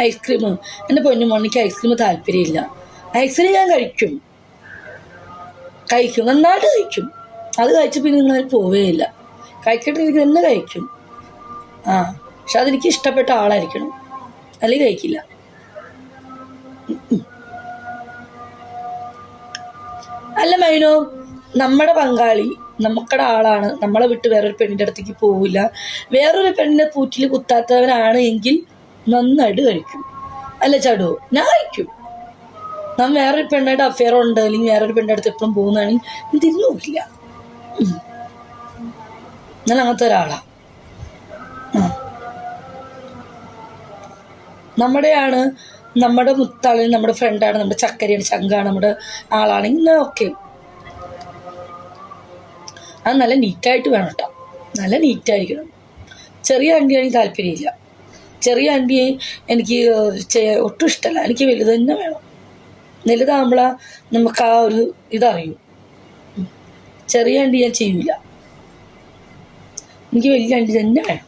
Ice cream എന്റെ പൊന്നു Monique ice cream താല്പര്യമില്ല. ഐസ്ക്രീം ഞാൻ കഴിക്കും. കഴിക്കും. നന്നായിട്ട് കഴിക്കും. അത് കഴിച്ച് പിന്നെ നിങ്ങൾ പോവുകയില്ല കഴിക്കട്ടെ എനിക്ക് തന്നെ കഴിക്കും. ആ പക്ഷെ അതെനിക്ക് ഇഷ്ടപ്പെട്ട ആളായിരിക്കണം. അല്ലെങ്കിൽ കഴിക്കില്ല. അല്ല മൈനോ നമ്മുടെ പങ്കാളി നമുക്കടെ ആളാണ്. നമ്മളെ വിട്ട് വേറൊരു പെണ്ണിന്റെ അടുത്തേക്ക് പോവില്ല. വേറൊരു പെണ്ണിനെ പൂറ്റിൽ കുത്താത്തവനാണ് എങ്കിൽ നന്നായിട്ട് കഴിക്കും. അല്ല ചാടു ഞാൻ കഴിക്കും. നാം വേറൊരു പെണ്ണായിട്ട് അഫെയർ ഉണ്ട് അല്ലെങ്കിൽ വേറൊരു പെണ്ണിന്റെ അടുത്ത് എപ്പോഴും പോകുന്നതാണെങ്കിൽ ഞാൻ തിരിഞ്ഞു നോക്കില്ല. ഞാൻ അങ്ങനത്തെ ഒരാളാ. നമ്മുടെയാണ് നമ്മുടെ മുത്താണ് നമ്മുടെ ഫ്രണ്ടാണ് നമ്മുടെ ചക്കരയാണ് ചങ്കാണ് നമ്മുടെ ആളാണെങ്കിൽ ഓക്കെ അത് നല്ല നീറ്റായിട്ട് വേണം കേട്ടോ നല്ല നീറ്റായിരിക്കണം ചെറിയ വണ്ടിയാണെങ്കിൽ താല്പര്യമില്ല. ചെറിയ അണ്ടി എനിക്ക് ഒട്ടും ഇഷ്ടമല്ല എനിക്ക് വലുത് തന്നെ വേണം. വലുതാകുമ്പോളാ നമുക്ക് ആ ഒരു ഇതറിയും. ചെറിയ അണ്ടി ഞാൻ ചെയ്യൂല. എനിക്ക് വലിയ അണ്ടി തന്നെ വേണം.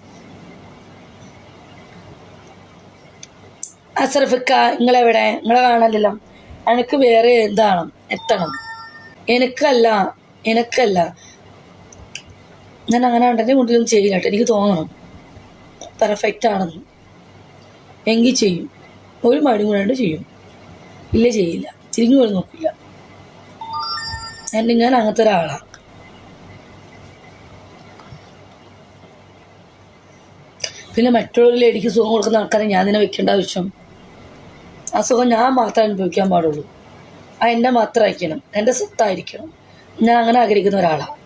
അസറഫിക്ക നിങ്ങളെവിടെ? നിങ്ങളെ കാണാനല്ലോ എനിക്ക് വേറെ എന്താണ് എത്തണം. എനിക്കല്ല എനിക്കല്ല. ഞാൻ അങ്ങനെ ഉണ്ടെങ്കിൽ മുന്നിലൊന്നും ചെയ്യില്ല കേട്ടോ. എനിക്ക് തോന്നണം. പെർഫെക്റ്റ് ആണെന്ന്. എങ്കിൽ ചെയ്യും. ഒരു മടി കൂടാണ്ട് ചെയ്യും. ഇല്ല ചെയ്യില്ല. തിരിഞ്ഞു പോലും നോക്കില്ല. എന്റെ ഞാൻ അങ്ങനത്തെ ഒരാളാണ് പിന്നെ മറ്റുള്ളൊരു ലേഡിക്ക് സുഖം കൊടുക്കുന്ന ആൾക്കാരെ ഞാൻ തന്നെ വെക്കേണ്ട ആവശ്യം. ആ സുഖം ഞാൻ മാത്രമേ അനുഭവിക്കാൻ പാടുള്ളൂ. ആ എന്നെ മാത്രം അയക്കണം. എന്റെ സ്വത്തായിരിക്കണം. ഞാൻ അങ്ങനെ ആഗ്രഹിക്കുന്ന ഒരാളാണ്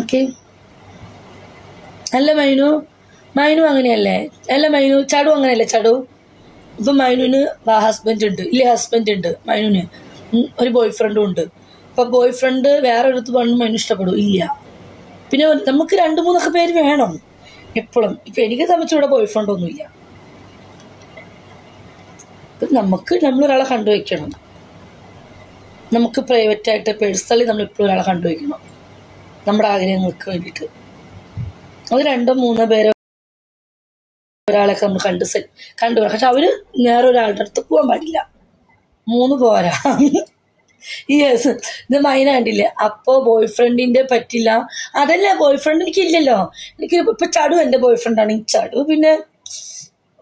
ഓക്കെ അല്ല മൈനു. മൈനു അങ്ങനെയല്ലേ? അല്ല മൈനു ചടു അങ്ങനെയല്ലേ? ചടു. ഇപ്പം മൈനുവിന് ഹസ്ബൻഡ് ഉണ്ട്. ഇല്ലേ ഹസ്ബൻഡ് ഉണ്ട്. മൈനുവിന് ഒരു ബോയ് ഫ്രണ്ടും ഉണ്ട്. അപ്പം ബോയ് ഫ്രണ്ട് വേറെ ഒരു പണ്ട് മൈനു ഇഷ്ടപ്പെടും. ഇല്ല. പിന്നെ നമുക്ക് രണ്ട് മൂന്നൊക്കെ പേര് വേണം. എപ്പോഴും ഇപ്പം എനിക്ക് സംബന്ധിച്ചിവിടെ ബോയ് ഫ്രണ്ട് ഒന്നുമില്ല. ഇപ്പം നമുക്ക് നമ്മളൊരാളെ കണ്ടുവയ്ക്കണം നമുക്ക് പ്രൈവറ്റായിട്ട് പേഴ്സണലി നമ്മൾ എപ്പോഴും ഒരാളെ കണ്ടുവയ്ക്കണം നമ്മുടെ ആഗ്രഹങ്ങൾക്ക് വേണ്ടിയിട്ട്. അത് രണ്ടോ മൂന്നോ പേരോ ഒരാളൊക്കെ നമ്മൾ കണ്ട് കണ്ടു പക്ഷെ അവർ വേറെ ഒരാളുടെ അടുത്ത് പോകാൻ പാടില്ല. മൂന്ന് പോരാ. യെസ് ഇത് മൈന കണ്ടില്ലേ അപ്പോ ബോയ് ഫ്രണ്ടിന്റെ പറ്റില്ല. അതല്ല ബോയ് ഫ്രണ്ട് എനിക്കില്ലല്ലോ. എനിക്ക് ഇപ്പൊ ചടു എന്റെ ബോയ് ഫ്രണ്ടാണ് ചടു പിന്നെ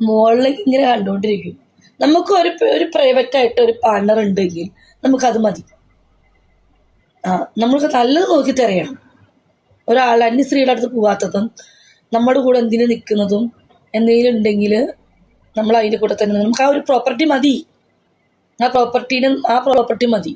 മുകളിലേക്ക് ഇങ്ങനെ കണ്ടുകൊണ്ടിരിക്കും നമുക്ക് ഒരു ഒരു പ്രൈവറ്റ് ആയിട്ട് ഒരു പാർട്ണർ ഉണ്ടെങ്കിൽ നമുക്കത് മതി. ആ നമ്മൾക്ക് നല്ലത് നോക്കി തരയണം ഒരാൾ അന്യ സ്ത്രീയുടെ അടുത്ത് പോവാത്തതും നമ്മുടെ കൂടെ എന്തിനു നിൽക്കുന്നതും എന്തെങ്കിലും ഉണ്ടെങ്കിൽ നമ്മൾ അതിന്റെ കൂടെ തന്നെ നമുക്ക് ആ ഒരു പ്രോപ്പർട്ടി മതി. ആ പ്രോപ്പർട്ടീനും ആ പ്രോപ്പർട്ടി മതി.